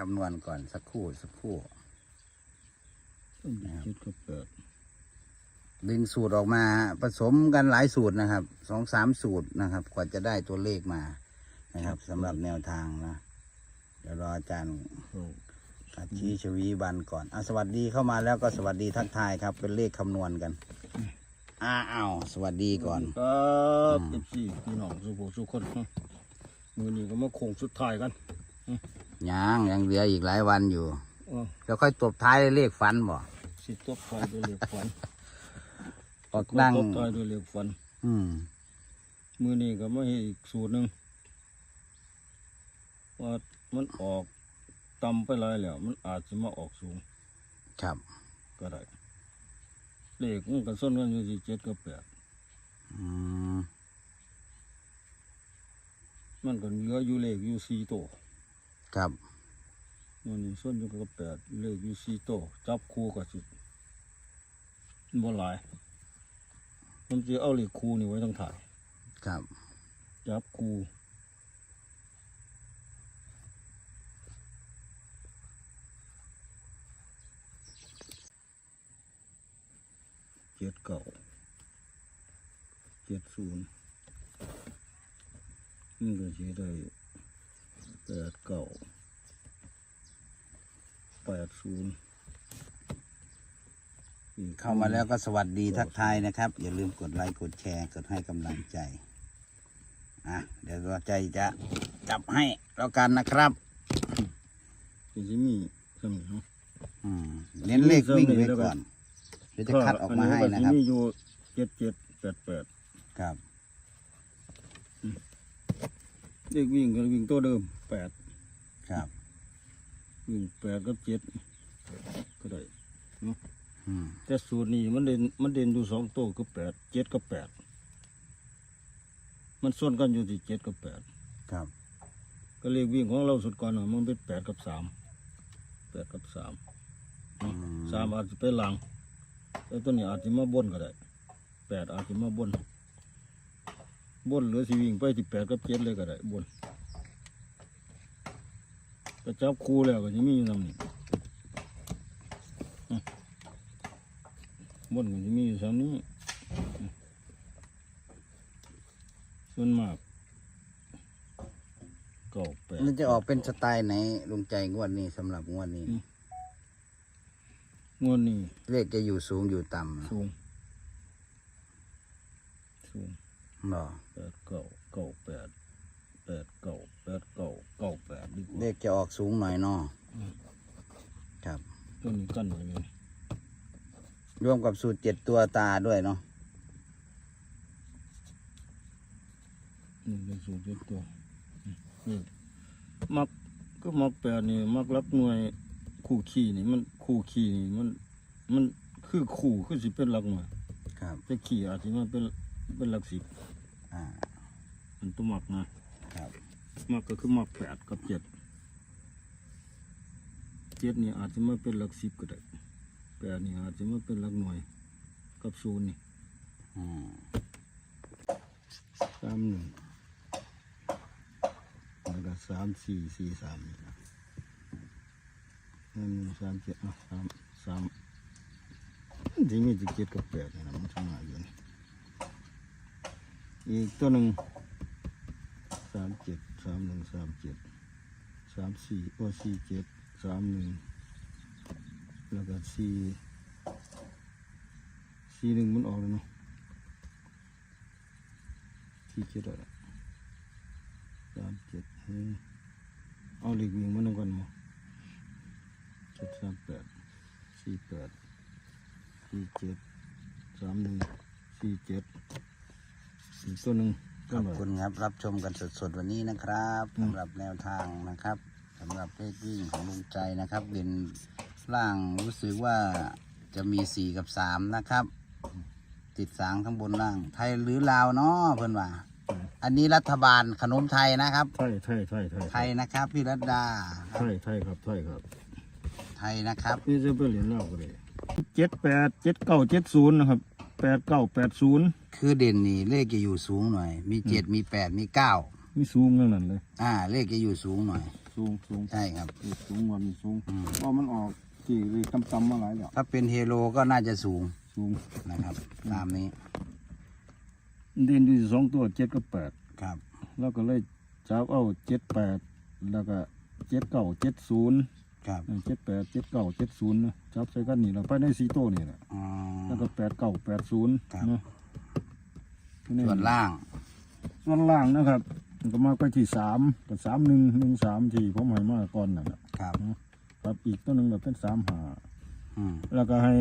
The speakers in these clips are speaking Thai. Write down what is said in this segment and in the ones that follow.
คำนวณก่อนสักครู่สักครู่เจ็ดกับแปดดึงสูตรออกมาผสมกันหลายสูตรนะครับสองสามสูตรนะครับ กว่าจะได้ตัวเลขมานะครับสำหรับแนวทางนะ เดี๋ยวรออาจารย์เข้าอาชีชวีบันก่อนอะสวัสดีเข้ามาแล้วก็สวัสดีทักทายครับ เป็นเลขคำนวณกันอ้าอ้าวสวัสดีก่อนครับเอฟซีพี่น้องสุโขสุขคนมือนี้ก็มาโค้งสุดท้ายกัน ยังยังเหลืออีกหลายวันอยู่อ๋อแล้วค่อยตบท้ายด้วยเลขฟันบ่สิตบไฟด้วยเหล็กฟันออกนั่งตบไฟด้วยเหล็กฟัน อืมมือนี้ก็มาให้อีกสูตรหนึ่งว่ามันออกต่ำไปหลายแล้ว มันอาจจะมาออกสูงครับ ก็ได้เลขมันกันส้นกันอยู่ที่เจ็ดกับแปดอืมมันก็เหลืออยู่เลขอยู่สี่ตัว ครับมันนี่ส้นอยู่กับแปดเลขอยู่สี่ตัวจับคู่กับสิบ่หลายมันจะเอาเลขคู่นี่ไว้ตั้งถ่าย ครับจับคู่เจ็ดเก่าเจ็ดศูนย์มันก็จะได้ แปดเก่าแปดศูนย์เข้ามาแล้วก็สวัสดีทักทายนะครับ อย่าลืมกดไลค์กดแชร์กดให้กำลังใจอะเดี๋ยวเราใจจะจับให้แล้วกันนะครับจะจะมีสำเนาะอืมเน้นเลขวิ่งไว้ก่อนเดี๋ยวจะคัดออกมาให้นะครับอัมีอยู่เจ็ดเจ็ดแปดแปดครับ เลขวิ่งก็วิ่งตัวเดิมแปดครับ วิ่งแปดกับเจ็ดก็ได้อืมแต่สูตรนี้มันเด่นมันเด่นอยู่สองตัวคือแปดเจ็ดกับแปดมันส่วนกันอยู่ที่เจ็ดกับแปดครับ ก็เลขวิ่งของเราสุดก่อนน่ะมันเป็นแปดกับสามแปดกับสามอืมสามอาจจะเป็นหลังแต่ตัวนี้อาจจะมาบนก็ได้แปดอาจจะมาบน บนหรือสิวิ่งไปที่แปดกับเจ็ดเลยก็ได้บนก็จับคู่แล้วก็จะมีอยู่นำนี่อะบนก็จะมีอยู่สามนี้อะส่วนมากเก้าแปดมันจะออกเป็นสไตล์ไหนลุงใจงวดนี้สำหรับงวดนี้อืมงวดนี้เลขจะอยู่สูงอยู่ต่สูงสูงำหรอแป ดเก้าเก้าแปดแปดเก้าแปดเก้าเก้าแปดดีกเลว่าขจะออกสูงหน่อยเนาะครับ ตัวนี้กันไว้เลยรวมกับสูตรเจ็ดตัวตาด้วยเนาะนี่เป็นสูตรเจ็ดตัวนี่มักก็มักแปดนี่มักรับหน่วยคู่ขี่นี่มันคู่ขี่นี่มันมันคือคู่คือสิเป็นหลักหน่วยครับแต่ขี่อาจจะมันเป็นเป็นหลักสิบ อ่ามันตัวมักนะครับมักก็คือมักแปดกับเจ็ดเจ็ดนี่อาจจะไม่เป็นหลักสิบก็ได้แปดนี่อาจจะไม่เป็นหลักหน่วยกับศูนย์นี่อืมสามหนึ่งแล้วก็สามสี่สี่สามนี่นะหนึ่งสามเจ็ดอะสามสามที่มีที่เจ็ดกับแปดนี่นะมันทำงานอยู่นี่ อีกตัวหนึ่งสามเจ็ดสามหนึ่งสามเจ็ดสามสี่โอ้สี่เจ็ดสามหนึ่งแล้วก็สี่สี่หนึ่งมันออกเลยเนาะสี่เจ็ดอะไรสามเจ็ดเฮ้ยเอาเหล็กวิ่งมาหนึ่งก่อนมั้งเจ็ดสามแปดสี่แปดสี่เจ็ดสามหนึ่งสี่เจ็ด อีกตัวหนึ่งขอบคุณครับ รับชมกันสดๆวันนี้นะครับสำหรับแนวทางนะครับสำหรับเลขวิ่งของลุงใจนะครับเด่นล่างรู้สึกว่าจะมีสี่กับสามนะครับ ติดสางข้างบนล่าง ไทยหรือลาวเนาะเพื่อนว่า อันนี้รัฐบาลขนมไทยนะครับ ไทยไทยไทยไทยไทยนะครับ พี่รัตดาไทยไทยครับไทยครับไทยนะครับ นี่จะเป็นเหรียญเล่าก็ได้เจ็ดแปดเจ็ดเก้าเจ็ดศูนย์นะครับ แปดเก้าแปดศูนย์คือเด่นนี่เลขจะอยู่สูงหน่อย มีเจ็ดมีแปดมีเก้ามีสูงทั้งนั้นเลย อ่า เลขจะอยู่สูงหน่อย สูสูงสูงใช่ครับเลขสูงวันนี้สูงอืมเพราะมันออกที่เลขต่ำๆมาหลายแล้วถ้าเป็นเฮโลก็น่าจะสูงสูงนะครับ ตามนี้ เด่นที่สองตัวเจ็ดกับแปดครับ แล้วก็เลยจับเอาเจ็ดแปดแล้วก็เจ็ดเก้าเจ็ดศูนย์ ครับเจ็ดแปดเจ็ดเก้าเจ็ดศูนย์นะจับใส่กันนี่เราไปในสีโต้นี่แหละอ๋อ แล้วก็แปดเก้าแปดศูนย์ครับ นะส่วนล่าง ส่วนล่างนะครับมันก็มาไปที่สามกับสามหนึ่งหนึ่งสามที่ผมให้มาก่อนนั่นแหละครับ ครับอีกตัวหนึ่งก็เป็นสามหาอืมแล้วก็ให้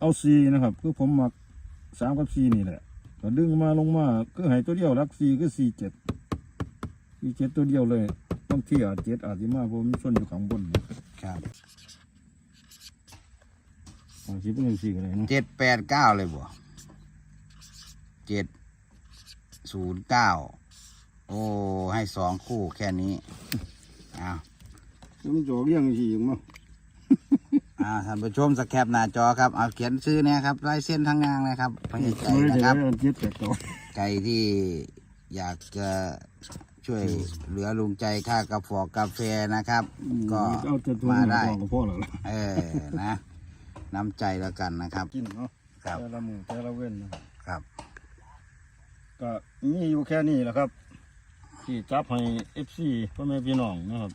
เอาซีนะครับคือผมมักสามกับซีนี่แหละก็ดึงมาลงมาคือให้ตัวเดียวรักซีคือซีเจ็ดซีเจ็ดตัวเดียวเลยต้องที่อาจเจ็ดอาจจะมาเพราะมันส่วนอยู่ข้างบนนะ ครับอาจจะเป็นสี่กันเลยเนาะเจ็ดแปดเก้าเลยบ่เจ็ดศูนย์เก้าโอ้ ให้สองคู่แค่นี้อ้าวแล้วมันจะออกเรียงสี่อีกมั้งอ่าท่านผู้ชมสแคปหน้าจอครับเอาเขียนชื่อเนี่ยครับลายเส้นทางงานนะครับพญาใจนะครับ เจ็ดแปดตัวใจที่อยากจะ ช่วยเหลือลุงใจค่ากาแฟกาแฟนะครับ ก็เอาแต่ตัวมานี้ได้ทองก็พอแล้วล่ะเออนะ น้ำใจแล้วกันนะครับกินเนาะครับแต่ละมือแต่ละเว้นนะครับครับ ก็มีอยู่แค่นี้แหละครับ ที่จับให้เอฟซีพ่อแม่พี่น้องนะครับ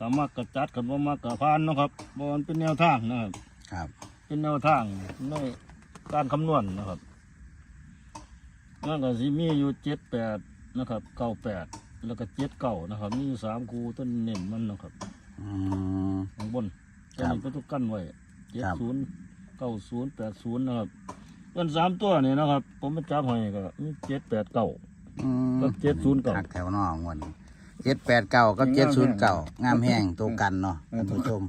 สามารถกระจัดกันว่ามากกระพานเนาะครับบอลเป็นแนวทางนะครับ ครับ เป็นแนวทางในการคำนวณนะครับนั่นก็สิมีอยู่เจ็ดแปดนะครับเก้าแปด แล้วก็เจ็ดเก้านะครับ มีอยู่สามคูต้นเน่นมันนะครับอืม ข้างบนคตัรัวบนี้ก็ต้องกั้นไว้เจ็ดครับ ศูนย์เก้าศูนย์แปดศูนย์นะครับต้นสามตัวนี่นะครับ ผมมาจับให้ก็มีเจ็ดแปดเก้า อืมกับเจ็ดศูนย์เก้าหักแถวนอกวันเจ็ดแปดเก้ากับงาเจ็ดมศูนย์แห้เก้างงามแห้งตัวกันเนาะเออ ท่านผู้ชม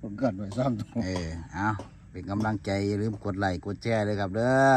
ผมกันไว้สามตัว เออ เอาเป็นกำลังใจอย่าลืมกดไลค์กดแชร์เลยครับเด้อ